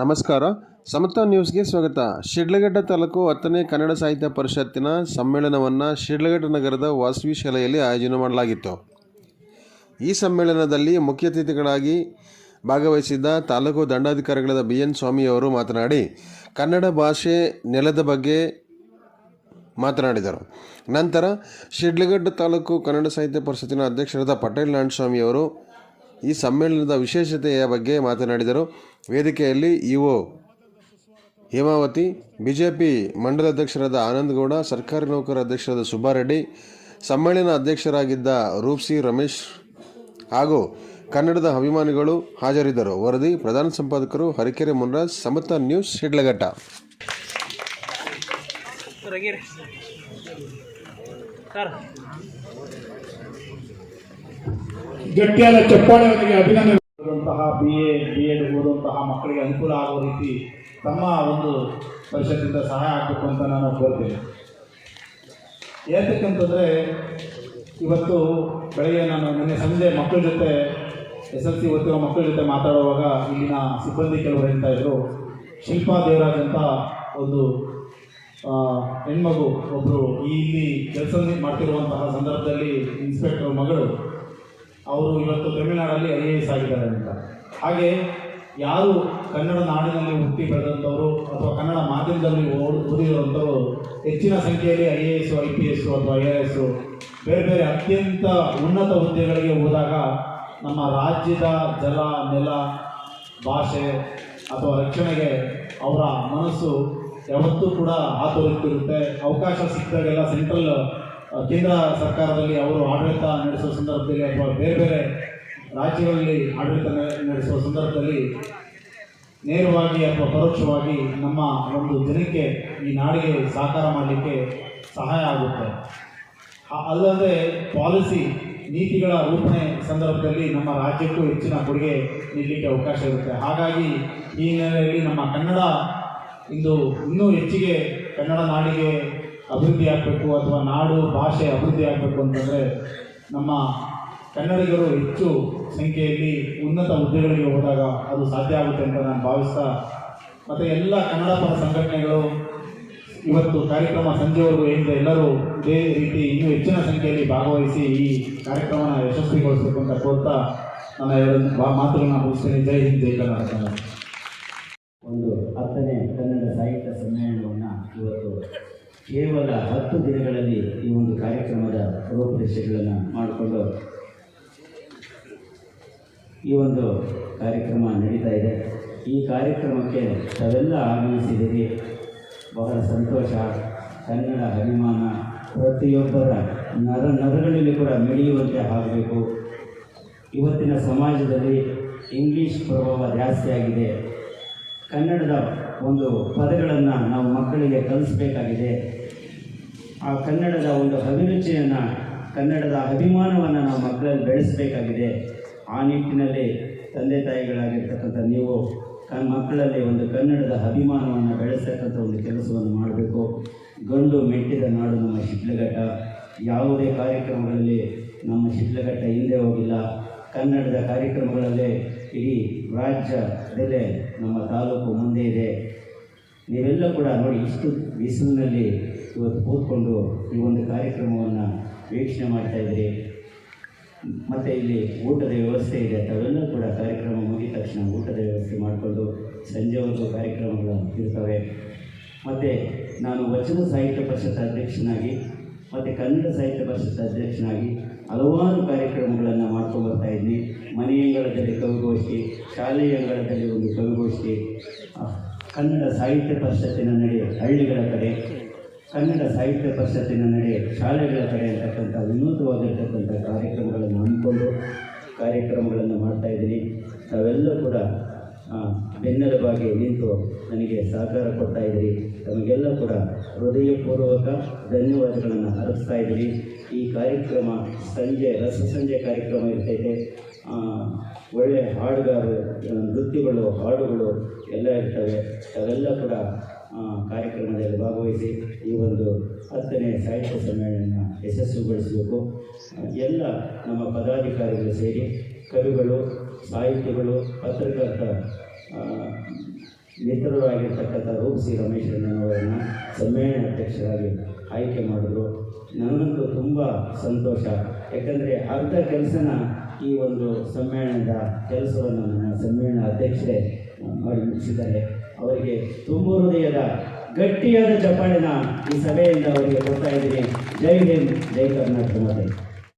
ನಮಸ್ಕಾರ. ಸಮತ ನ್ಯೂಸ್ಗೆ ಸ್ವಾಗತ. ಶಿಡ್ಲಘಟ್ಟ ತಾಲೂಕು ಹತ್ತನೇ ಕನ್ನಡ ಸಾಹಿತ್ಯ ಪರಿಷತ್ತಿನ ಸಮ್ಮೇಳನವನ್ನು ಶಿಡ್ಲಘಟ್ಟ ನಗರದ ವಾಸವಿ ಶಾಲೆಯಲ್ಲಿ ಆಯೋಜನೆ ಮಾಡಲಾಗಿತ್ತು. ಈ ಸಮ್ಮೇಳನದಲ್ಲಿ ಮುಖ್ಯ ಅತಿಥಿಗಳಾಗಿ ಭಾಗವಹಿಸಿದ್ದ ತಾಲೂಕು ದಂಡಾಧಿಕಾರಿಗಳಾದ ಬಿ ಎನ್ ಸ್ವಾಮಿಯವರು ಮಾತನಾಡಿ, ಕನ್ನಡ ಭಾಷೆ ನೆಲದ ಬಗ್ಗೆ ಮಾತನಾಡಿದರು. ನಂತರ ಶಿಡ್ಲಘಟ್ಟ ತಾಲೂಕು ಕನ್ನಡ ಸಾಹಿತ್ಯ ಪರಿಷತ್ತಿನ ಅಧ್ಯಕ್ಷರಾದ ಪಟೇಲ್ ನಾರಾಯಣಸ್ವಾಮಿಯವರು ಈ ಸಮ್ಮೇಳನದ ವಿಶೇಷತೆಯ ಬಗ್ಗೆ ಮಾತನಾಡಿದರು. ವೇದಿಕೆಯಲ್ಲಿ ಇಒ ಹೇಮಾವತಿ, ಬಿಜೆಪಿ ಮಂಡಲ ಅಧ್ಯಕ್ಷರಾದ ಆನಂದಗೌಡ ಸರ್ಕಾರಿ ನೌಕರ ಅಧ್ಯಕ್ಷರಾದ ಸುಬ್ಬಾರೆಡ್ಡಿ, ಸಮ್ಮೇಳನ ಅಧ್ಯಕ್ಷರಾಗಿದ್ದ ರೂಪ್ಸಿ ರಮೇಶ್ ಹಾಗೂ ಕನ್ನಡದ ಅಭಿಮಾನಿಗಳು ಹಾಜರಿದ್ದರು. ವರದಿ, ಪ್ರಧಾನ ಸಂಪಾದಕರು ಹರಿಕೆರೆ ಮುನ್ರಾಜ್ ಸಮತ ನ್ಯೂಸ್, ಶಿಡ್ಲಘಟ್ಟ. ಗಟ್ಟಿಯಾದ ಚಪ್ಪಾಳೆ ಅವರಿಗೆ ಅಭಿನಂದನೆ ಬಿ ಎ ಬಿ ಎಡ್ ಓದುವಂತಹ ಮಕ್ಕಳಿಗೆ ಅನುಕೂಲ ಆಗುವ ರೀತಿ ತಮ್ಮ ಒಂದು ಪರಿಷತ್ತಿಂದ ಸಹಾಯ ಆಗಬೇಕು ಅಂತ ನಾನು ಕೋರ್ತೇನೆ ಏತಕ್ಕಂತಂದರೆ ಇವತ್ತು ಬೆಳಗ್ಗೆ ನಾನು ನಿನ್ನೆ ಸಂಜೆ ಮಕ್ಕಳ ಜೊತೆ, ಎಸ್ ಎಲ್ ಸಿ ಮಕ್ಕಳ ಜೊತೆ ಮಾತಾಡುವಾಗ ಇಲ್ಲಿನ ಸಿಬ್ಬಂದಿ ಕೆಲವರು ಹೇಳ್ತಾ ಇದ್ರು, ಶಿಲ್ಪಾ ದೇವರಾಜ್ ಅಂತ ಒಂದು ಹೆಣ್ಮಗು ಒಬ್ಬರು ಇಲ್ಲಿ ಕೆಲಸ ಮಾಡ್ತಿರುವಂತಹ ಸಂದರ್ಭದಲ್ಲಿ ಇನ್ಸ್ಪೆಕ್ಟರ್ ಮಗಳು ಅವರು ಇವತ್ತು ತಮಿಳುನಾಡಲ್ಲಿ ಐ ಎ ಎಸ್ ಆಗಿದ್ದಾರೆ ಅಂತ. ಹಾಗೆ ಯಾರು ಕನ್ನಡ ನಾಡಿನಲ್ಲಿ ಹುಟ್ಟಿ ಬೆಳೆದಂಥವರು ಅಥವಾ ಕನ್ನಡ ಮಾಧ್ಯಮದಲ್ಲಿ ಓದ್- ಓದಿರುವಂಥವರು ಹೆಚ್ಚಿನ ಸಂಖ್ಯೆಯಲ್ಲಿ I A S, I P S ಅಥವಾ ಐ ಎ ಎಸ್ ಬೇರೆ ಬೇರೆ ಅತ್ಯಂತ ಉನ್ನತ ಹುದ್ದೆಗಳಿಗೆ ಹೋದಾಗ ನಮ್ಮ ರಾಜ್ಯದ ಜಲ, ನೆಲ, ಭಾಷೆ ಅಥವಾ ರಕ್ಷಣೆಗೆ ಅವರ ಮನಸ್ಸು ಯಾವತ್ತೂ ಕೂಡ ಹಾತೊರೆತಿರುತ್ತೆ ಅವಕಾಶ ಸಿಕ್ಕಾಗೆಲ್ಲ ಸೆಂಟ್ರಲ್ ಕೇಂದ್ರ ಸರ್ಕಾರದಲ್ಲಿ ಅವರು ಆಡಳಿತ ನಡೆಸುವ ಸಂದರ್ಭದಲ್ಲಿ ಅಥವಾ ಬೇರೆ ಬೇರೆ ರಾಜ್ಯಗಳಲ್ಲಿ ಆಡಳಿತ ನಡೆಸುವ ಸಂದರ್ಭದಲ್ಲಿ ನೇರವಾಗಿ ಅಥವಾ ಪರೋಕ್ಷವಾಗಿ ನಮ್ಮ ಒಂದು ಜನಕ್ಕೆ ಈ ನಾಡಿಗೆ ಸಹಕಾರ ಮಾಡಲಿಕ್ಕೆ ಸಹಾಯ ಆಗುತ್ತೆ. ಅಲ್ಲದೆ ಪಾಲಿಸಿ ನೀತಿಗಳ ರೂಪಣೆ ಸಂದರ್ಭದಲ್ಲಿ ನಮ್ಮ ರಾಜ್ಯಕ್ಕೂ ಹೆಚ್ಚಿನ ಕೊಡುಗೆ ನೀಡಲಿಕ್ಕೆ ಅವಕಾಶ ಇರುತ್ತೆ. ಹಾಗಾಗಿ ಈ ಹಿನ್ನೆಲೆಯಲ್ಲಿ ನಮ್ಮ ಕನ್ನಡ ಇಂದು ಇನ್ನೂ ಹೆಚ್ಚಿಗೆ ಕನ್ನಡ ನಾಡಿಗೆ ಅಭಿವೃದ್ಧಿ ಆಗಬೇಕು ಅಥವಾ ನಾಡು ಭಾಷೆ ಅಭಿವೃದ್ಧಿ ಆಗಬೇಕು ಅಂತಂದರೆ ನಮ್ಮ ಕನ್ನಡಿಗರು ಹೆಚ್ಚು ಸಂಖ್ಯೆಯಲ್ಲಿ ಉನ್ನತ ಹುದ್ದೆಗಳಿಗೆ ಹೋದಾಗ ಅದು ಸಾಧ್ಯ ಆಗುತ್ತೆ ಅಂತ ನಾನು ಭಾವಿಸ್ತಾ ಮತ್ತು ಎಲ್ಲ ಕನ್ನಡ ಪರ ಸಂಘಟನೆಗಳು ಇವತ್ತು ಕಾರ್ಯಕ್ರಮ ಸಂಜೆವರೆಗೂ ಏನಿದೆ ಎಲ್ಲರೂ ಇದೇ ರೀತಿ ಇನ್ನೂ ಹೆಚ್ಚಿನ ಸಂಖ್ಯೆಯಲ್ಲಿ ಭಾಗವಹಿಸಿ ಈ ಕಾರ್ಯಕ್ರಮನ ಯಶಸ್ವಿಗೊಳಿಸಬೇಕು ಅಂತ ಕೋರ್ತಾ ನನ್ನ ಮಾತುಗಳನ್ನ ಮುಗಿಸ್ತೇನೆ. ಜೈ ಹಿಂದ್, ಜೈ ಕರ್ನಾಟಕ ಒಂದು ಹತ್ತನೇ ಕನ್ನಡ ಸಾಹಿತ್ಯ ಸಮ್ಮೇಳನವನ್ನು ಇವತ್ತು ಕೇವಲ ಹತ್ತು ದಿನಗಳಲ್ಲಿ ಈ ಒಂದು ಕಾರ್ಯಕ್ರಮದ ರೂಪುರೇಷೆಗಳನ್ನು ಮಾಡಿಕೊಂಡು ಈ ಒಂದು ಕಾರ್ಯಕ್ರಮ ನಡೀತಾ ಇದೆ. ಈ ಕಾರ್ಯಕ್ರಮಕ್ಕೆ ತಾವೆಲ್ಲ ಆಗಮಿಸಿದ್ದೀರಿ. ಬಹಳ ಸಂತೋಷ. ಕನ್ನಡ ಅಭಿಮಾನ ಪ್ರತಿಯೊಬ್ಬರ ನರ ನರಗಳಲ್ಲಿ ಕೂಡ ಮಿಡಿಯುವಂತೆ ಆಗಬೇಕು. ಇವತ್ತಿನ ಸಮಾಜದಲ್ಲಿ ಇಂಗ್ಲೀಷ್ ಪ್ರಭಾವ ಜಾಸ್ತಿ ಆಗಿದೆ. ಕನ್ನಡದ ಒಂದು ಪದಗಳನ್ನು ನಾವು ಮಕ್ಕಳಿಗೆ ಕಲಿಸ್ಬೇಕಾಗಿದೆ. ಆ ಕನ್ನಡದ ಒಂದು ಅಭಿರುಚಿಯನ್ನು, ಕನ್ನಡದ ಅಭಿಮಾನವನ್ನು ನಾವು ಮಕ್ಕಳಲ್ಲಿ ಬೆಳೆಸಬೇಕಾಗಿದೆ. ಆ ನಿಟ್ಟಿನಲ್ಲಿ ತಂದೆ ತಾಯಿಗಳಾಗಿರ್ತಕ್ಕಂಥ ನೀವು ಮಕ್ಕಳಲ್ಲಿ ಒಂದು ಕನ್ನಡದ ಅಭಿಮಾನವನ್ನು ಬೆಳೆಸ್ತಕ್ಕಂಥ ಒಂದು ಕೆಲಸವನ್ನು ಮಾಡಬೇಕು. ಗಂಡು ಮೆಟ್ಟಿದ ನಾಡು ನಮ್ಮ ಶಿಡ್ಲಘಟ್ಟ. ಯಾವುದೇ ಕಾರ್ಯಕ್ರಮಗಳಲ್ಲಿ ನಮ್ಮ ಶಿಡ್ಲಘಟ್ಟ ಹಿಂದೆ ಹೋಗಿಲ್ಲ. ಕನ್ನಡದ ಕಾರ್ಯಕ್ರಮಗಳಲ್ಲೇ ಇಡೀ ರಾಜ್ಯ ಬೆಲೆ ನಮ್ಮ ತಾಲೂಕು ಮುಂದೆ ಇದೆ. ನೀವೆಲ್ಲ ಕೂಡ ನೋಡಿ ಇಷ್ಟು ಬಿಸಿಲಿನಲ್ಲಿ ಇವತ್ತು ಕೂತ್ಕೊಂಡು ಈ ಒಂದು ಕಾರ್ಯಕ್ರಮವನ್ನು ವೀಕ್ಷಣೆ ಮಾಡ್ತಾ ಇದ್ದೀರಿ. ಮತ್ತು ಇಲ್ಲಿ ಊಟದ ವ್ಯವಸ್ಥೆ ಇದೆ ತಾವೆಲ್ಲ ಕೂಡ ಕಾರ್ಯಕ್ರಮ ಮುಗಿದ ತಕ್ಷಣ ಊಟದ ವ್ಯವಸ್ಥೆ ಮಾಡಿಕೊಂಡು ಸಂಜೆವರೆಗೂ ಕಾರ್ಯಕ್ರಮಗಳು ಇರ್ತವೆ ಮತ್ತು ನಾನು ವಚನ ಸಾಹಿತ್ಯ ಪರಿಷತ್ ಅಧ್ಯಕ್ಷನಾಗಿ, ಮತ್ತು ಕನ್ನಡ ಸಾಹಿತ್ಯ ಪರಿಷತ್ ಅಧ್ಯಕ್ಷನಾಗಿ ಹಲವಾರು ಕಾರ್ಯಕ್ರಮಗಳನ್ನು ಮಾಡ್ಕೊಂಡು ಬರ್ತಾ ಇದ್ದೀನಿ. ಮನೆ ಶಾಲೆಯ ಅಂಗಳದಲ್ಲಿ ಒಂದು ಕವಿಗೋಷ್ಠಿ ಕನ್ನಡ ಸಾಹಿತ್ಯ ಪರಿಷತ್ತಿನ ನಡೆ ಹಳ್ಳಿಗಳ ಕಡೆ, ಕನ್ನಡ ಸಾಹಿತ್ಯ ಪರಿಷತ್ತಿನ ನಡೆ ಶಾಲೆಗಳ ಕಡೆ ಅಂತಕ್ಕಂಥ ವಿನೂತವಾಗಿರ್ತಕ್ಕಂಥ ಕಾರ್ಯಕ್ರಮಗಳನ್ನು ಹಮ್ಮಿಕೊಂಡು ಕಾರ್ಯಕ್ರಮಗಳನ್ನು ಮಾಡ್ತಾ ಇದ್ದೀನಿ. ತಾವೆಲ್ಲ ಕೂಡ ಬೆನ್ನೆಲುಬಾಗಿ ನಿಂತು ನನಗೆ ಸಹಕಾರ ಕೊಡ್ತಾ ಇದ್ದೀರಿ. ತಮಗೆಲ್ಲ ಕೂಡ ಹೃದಯಪೂರ್ವಕ ಧನ್ಯವಾದಗಳನ್ನು ಅರ್ಪಿಸ್ತಾ ಇದ್ದೀರಿ. ಈ ಕಾರ್ಯಕ್ರಮ ಸಂಜೆ, ರಸ ಸಂಜೆ ಕಾರ್ಯಕ್ರಮ ಇರ್ತೈತೆ. ಒಳ್ಳೆಯ ಹಾಡುಗಾರರು ನೃತ್ಯಗಳು, ಹಾಡುಗಳು ಎಲ್ಲ ಇರ್ತವೆ. ಅವೆಲ್ಲ ಕೂಡ ಕಾರ್ಯಕ್ರಮದಲ್ಲಿ ಭಾಗವಹಿಸಿ ಈ ಒಂದು ಹತ್ತನೇ ಸಾಹಿತ್ಯ ಸಮ್ಮೇಳನ ಯಶಸ್ವಿಗೊಳಿಸಬೇಕು. ಎಲ್ಲ ನಮ್ಮ ಪದಾಧಿಕಾರಿಗಳು ಸೇರಿ ಕವಿಗಳು, ಸಾಹಿತಿಗಳು, ಪತ್ರಕರ್ತ ಮಿತ್ರರಾಗಿರ್ತಕ್ಕಂಥ ರೂಪಸಿ ರಮೇಶ್ವರನವರನ್ನು ಸಮ್ಮೇಳನ ಅಧ್ಯಕ್ಷರಾಗಿ ಆಯ್ಕೆ ಮಾಡಿದ್ರು. ನನಗಂತೂ ತುಂಬ ಸಂತೋಷ. ಯಾಕಂದರೆ ಅರ್ಧ ಕೆಲಸನ ಈ ಒಂದು ಸಮ್ಮೇಳನದ ಕೆಲಸವನ್ನು ನನ್ನ ಸಮ್ಮೇಳನ ಅಧ್ಯಕ್ಷರೇ ಮಾಡಿ ಮುಗಿಸಿದ್ದಾರೆ. ಅವರಿಗೆ ತುಂಬ ಹೃದಯದ, ಗಟ್ಟಿಯಾದ ಚಪ್ಪಾಳೆನ ಈ ಸಭೆಯಿಂದ ಅವರಿಗೆ ಕೊಡ್ತಾ ಇದ್ದೀನಿ. ಜೈ ಹಿಂದ್, ಜೈ ಕರ್ನಾಟಕ ಮಾತೆ.